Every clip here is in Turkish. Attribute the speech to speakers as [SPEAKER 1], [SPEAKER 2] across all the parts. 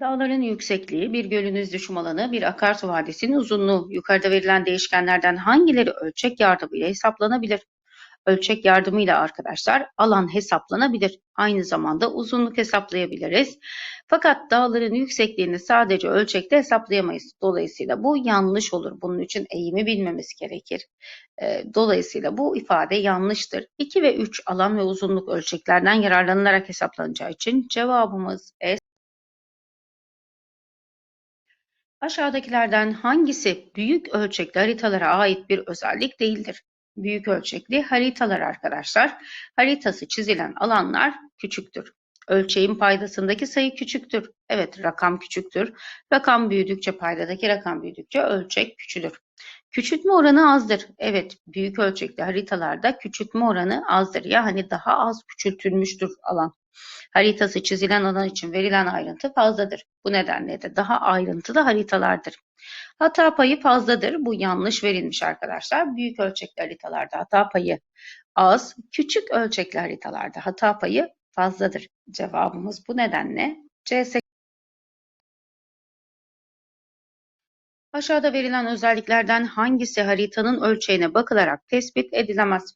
[SPEAKER 1] Dağların yüksekliği, bir gölün düşüm alanı, bir akarsu vadisinin uzunluğu yukarıda verilen değişkenlerden hangileri ölçek yardımıyla hesaplanabilir? Ölçek yardımıyla arkadaşlar alan hesaplanabilir. Aynı zamanda uzunluk hesaplayabiliriz. Fakat dağların yüksekliğini sadece ölçekte hesaplayamayız. Dolayısıyla bu yanlış olur. Bunun için eğimi bilmemiz gerekir. Ee, dolayısıyla bu ifade yanlıştır. 2 ve 3 alan ve uzunluk ölçeklerden yararlanılarak hesaplanacağı için cevabımız S. Aşağıdakilerden hangisi büyük ölçekli haritalara ait bir özellik değildir? Büyük ölçekli haritalar arkadaşlar. Haritası çizilen alanlar küçüktür. Ölçeğin paydasındaki sayı küçüktür. Evet rakam küçüktür. Rakam büyüdükçe paydadaki rakam büyüdükçe ölçek küçülür. Küçültme oranı azdır. Evet büyük ölçekli haritalarda küçültme oranı azdır. Yani daha az küçültülmüştür alan haritası çizilen alan için verilen ayrıntı fazladır. Bu nedenle de daha ayrıntılı haritalardır. Hata payı fazladır. Bu yanlış verilmiş arkadaşlar. Büyük ölçekli haritalarda hata payı az, küçük ölçekli haritalarda hata payı fazladır. Cevabımız bu nedenle C Aşağıda verilen özelliklerden hangisi haritanın ölçeğine bakılarak tespit edilemez?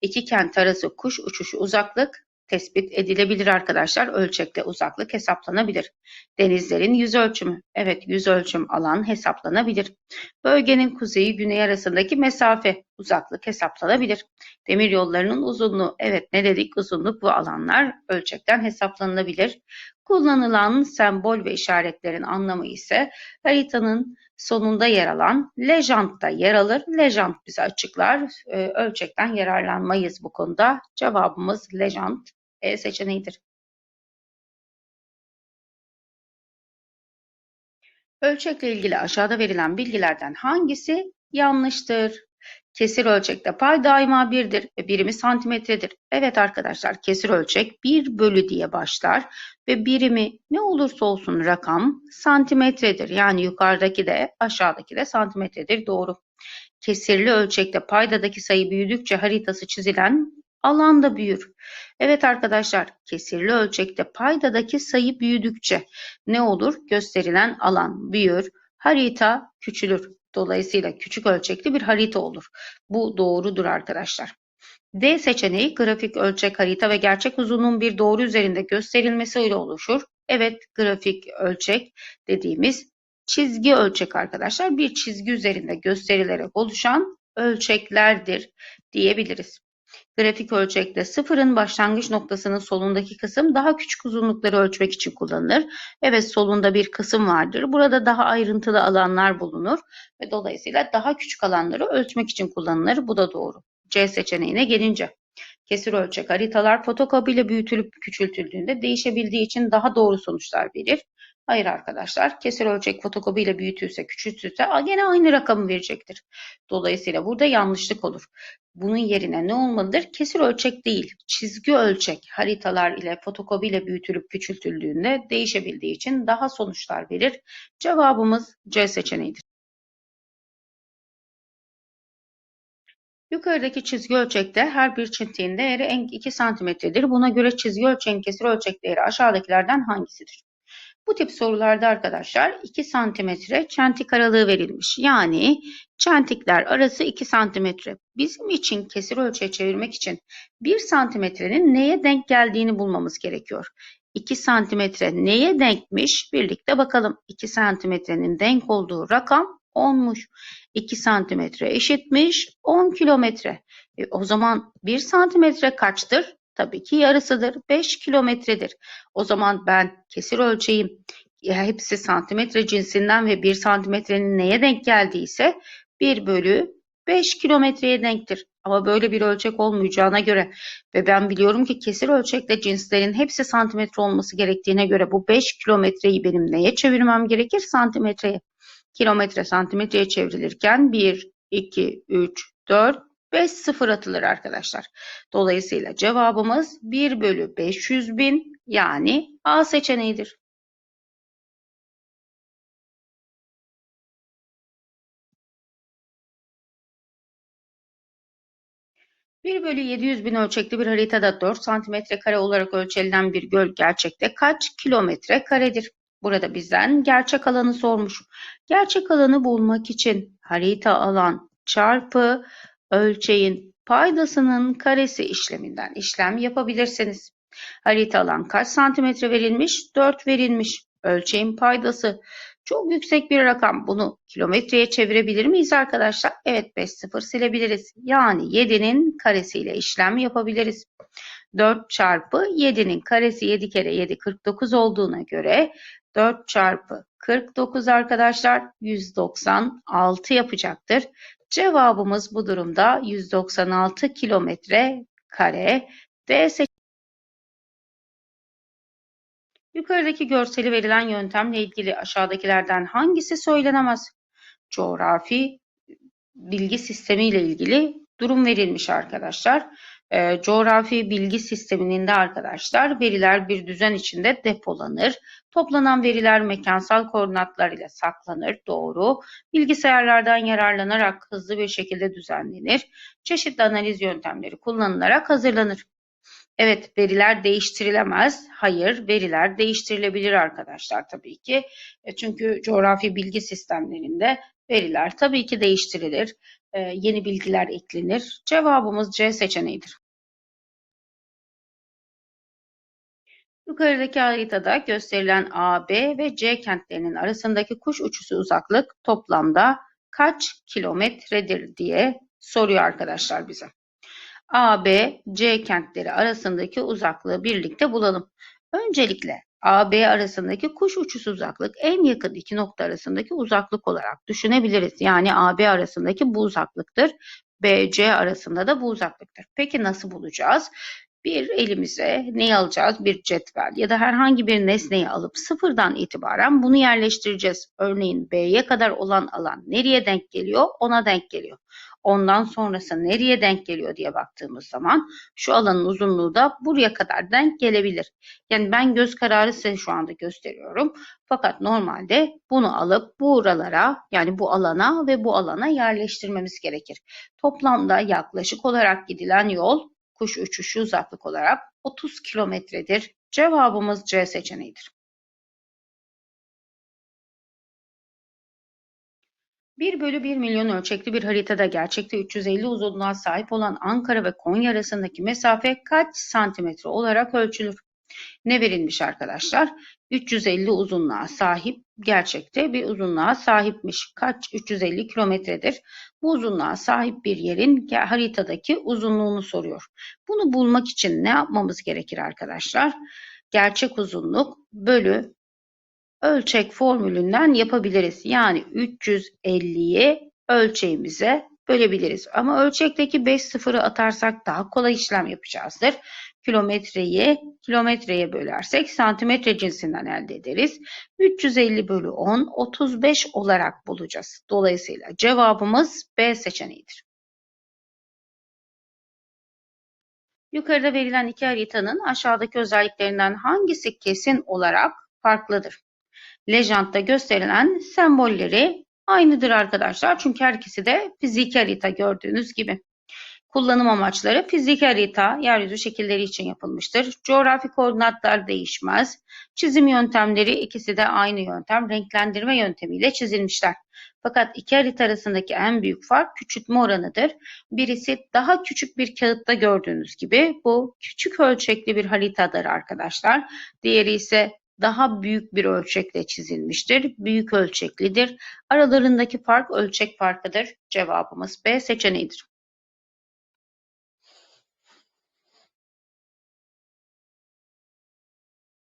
[SPEAKER 1] İki kent arası kuş uçuşu uzaklık tespit edilebilir arkadaşlar. Ölçekle uzaklık hesaplanabilir. Denizlerin yüz ölçümü. Evet yüz ölçüm alan hesaplanabilir. Bölgenin kuzeyi güney arasındaki mesafe uzaklık hesaplanabilir. Demir yollarının uzunluğu. Evet ne dedik uzunluk bu alanlar ölçekten hesaplanabilir. Kullanılan sembol ve işaretlerin anlamı ise haritanın sonunda yer alan lejantta yer alır. Lejant bize açıklar. Ee, ölçekten yararlanmayız bu konuda. Cevabımız lejant seçeneğidir. Ölçekle ilgili aşağıda verilen bilgilerden hangisi yanlıştır? Kesir ölçekte pay daima birdir ve birimi santimetredir. Evet arkadaşlar kesir ölçek 1 bölü diye başlar ve birimi ne olursa olsun rakam santimetredir. Yani yukarıdaki de aşağıdaki de santimetredir. Doğru. Kesirli ölçekte paydadaki sayı büyüdükçe haritası çizilen alan da büyür. Evet arkadaşlar kesirli ölçekte paydadaki sayı büyüdükçe ne olur? Gösterilen alan büyür, harita küçülür. Dolayısıyla küçük ölçekli bir harita olur. Bu doğrudur arkadaşlar. D seçeneği grafik ölçek harita ve gerçek uzunluğun bir doğru üzerinde gösterilmesiyle oluşur. Evet grafik ölçek dediğimiz çizgi ölçek arkadaşlar bir çizgi üzerinde gösterilerek oluşan ölçeklerdir diyebiliriz. Grafik ölçekte sıfırın başlangıç noktasının solundaki kısım daha küçük uzunlukları ölçmek için kullanılır. Evet solunda bir kısım vardır. Burada daha ayrıntılı alanlar bulunur ve dolayısıyla daha küçük alanları ölçmek için kullanılır. Bu da doğru. C seçeneğine gelince. Kesir ölçek haritalar fotokopiyle büyütülüp küçültüldüğünde değişebildiği için daha doğru sonuçlar verir. Hayır arkadaşlar kesir ölçek fotokopiyle büyütülse küçültülse gene aynı rakamı verecektir. Dolayısıyla burada yanlışlık olur. Bunun yerine ne olmalıdır? Kesir ölçek değil, çizgi ölçek haritalar ile fotokopiyle büyütülüp küçültüldüğünde değişebildiği için daha sonuçlar verir. Cevabımız C seçeneğidir. Yukarıdaki çizgi ölçekte her bir çintiğin değeri 2 santimetredir. Buna göre çizgi ölçeğin kesir ölçek değeri aşağıdakilerden hangisidir? Bu tip sorularda arkadaşlar 2 santimetre çentik aralığı verilmiş. Yani çentikler arası 2 santimetre. Bizim için kesir ölçeğe çevirmek için 1 santimetrenin neye denk geldiğini bulmamız gerekiyor. 2 santimetre neye denkmiş? Birlikte bakalım. 2 santimetrenin denk olduğu rakam 10'muş. 2 santimetre eşitmiş 10 kilometre. E, o zaman 1 santimetre kaçtır? Tabii ki yarısıdır. 5 kilometredir. O zaman ben kesir ölçeğim hepsi santimetre cinsinden ve 1 santimetrenin neye denk geldiyse 1 bölü 5 kilometreye denktir. Ama böyle bir ölçek olmayacağına göre ve ben biliyorum ki kesir ölçekle cinslerin hepsi santimetre olması gerektiğine göre bu 5 kilometreyi benim neye çevirmem gerekir? Santimetreye. Kilometre santimetreye çevrilirken 1, 2, 3, 4, 5 sıfır atılır arkadaşlar. Dolayısıyla cevabımız 1 bölü 500 bin yani A seçeneğidir. Bir bölü 700 bin ölçekli bir haritada 4 santimetre kare olarak ölçülen bir göl gerçekte kaç kilometre karedir? Burada bizden gerçek alanı sormuş. Gerçek alanı bulmak için harita alan çarpı ölçeğin paydasının karesi işleminden işlem yapabilirsiniz. Harita alan kaç santimetre verilmiş? 4 verilmiş. Ölçeğin paydası çok yüksek bir rakam. Bunu kilometreye çevirebilir miyiz arkadaşlar? Evet 5 sıfır silebiliriz. Yani 7'nin karesiyle işlem yapabiliriz. 4 çarpı 7'nin karesi 7 kere 7 49 olduğuna göre 4 çarpı 49 arkadaşlar 196 yapacaktır. Cevabımız bu durumda 196 kilometre kare. D seçeneği. Yukarıdaki görseli verilen yöntemle ilgili aşağıdakilerden hangisi söylenemez? Coğrafi bilgi sistemi ile ilgili durum verilmiş arkadaşlar. E, coğrafi bilgi sisteminin de arkadaşlar veriler bir düzen içinde depolanır. Toplanan veriler mekansal koordinatlar ile saklanır. Doğru. Bilgisayarlardan yararlanarak hızlı bir şekilde düzenlenir. Çeşitli analiz yöntemleri kullanılarak hazırlanır. Evet, veriler değiştirilemez. Hayır, veriler değiştirilebilir arkadaşlar tabii ki. E, çünkü coğrafi bilgi sistemlerinde veriler tabii ki değiştirilir. E, yeni bilgiler eklenir. Cevabımız C seçeneğidir. Yukarıdaki haritada gösterilen A, B ve C kentlerinin arasındaki kuş uçuşu uzaklık toplamda kaç kilometredir diye soruyor arkadaşlar bize. A, B, C kentleri arasındaki uzaklığı birlikte bulalım. Öncelikle A, B arasındaki kuş uçuşu uzaklık en yakın iki nokta arasındaki uzaklık olarak düşünebiliriz. Yani A, B arasındaki bu uzaklıktır. B, C arasında da bu uzaklıktır. Peki nasıl bulacağız? Bir elimize neyi alacağız? Bir cetvel ya da herhangi bir nesneyi alıp sıfırdan itibaren bunu yerleştireceğiz. Örneğin B'ye kadar olan alan nereye denk geliyor? Ona denk geliyor. Ondan sonrası nereye denk geliyor diye baktığımız zaman şu alanın uzunluğu da buraya kadar denk gelebilir. Yani ben göz kararı size şu anda gösteriyorum. Fakat normalde bunu alıp bu buralara yani bu alana ve bu alana yerleştirmemiz gerekir. Toplamda yaklaşık olarak gidilen yol kuş uçuşu uzaklık olarak 30 kilometredir. Cevabımız C seçeneğidir. 1 bölü 1 milyon ölçekli bir haritada gerçekte 350 uzunluğa sahip olan Ankara ve Konya arasındaki mesafe kaç santimetre olarak ölçülür? Ne verilmiş arkadaşlar? 350 uzunluğa sahip gerçekte bir uzunluğa sahipmiş. Kaç? 350 kilometredir. Bu uzunluğa sahip bir yerin haritadaki uzunluğunu soruyor. Bunu bulmak için ne yapmamız gerekir arkadaşlar? Gerçek uzunluk bölü ölçek formülünden yapabiliriz. Yani 350'yi ölçeğimize bölebiliriz. Ama ölçekteki 5 sıfırı atarsak daha kolay işlem yapacağızdır. Kilometreyi kilometreye bölersek santimetre cinsinden elde ederiz. 350 bölü 10 35 olarak bulacağız. Dolayısıyla cevabımız B seçeneğidir. Yukarıda verilen iki haritanın aşağıdaki özelliklerinden hangisi kesin olarak farklıdır? Lejantta gösterilen sembolleri aynıdır arkadaşlar. Çünkü her ikisi de fiziki harita gördüğünüz gibi. Kullanım amaçları fiziki harita yeryüzü şekilleri için yapılmıştır. Coğrafi koordinatlar değişmez. Çizim yöntemleri ikisi de aynı yöntem renklendirme yöntemiyle çizilmişler. Fakat iki harita arasındaki en büyük fark küçültme oranıdır. Birisi daha küçük bir kağıtta gördüğünüz gibi bu küçük ölçekli bir haritadır arkadaşlar. Diğeri ise daha büyük bir ölçekle çizilmiştir. Büyük ölçeklidir. Aralarındaki fark ölçek farkıdır. Cevabımız B seçeneğidir.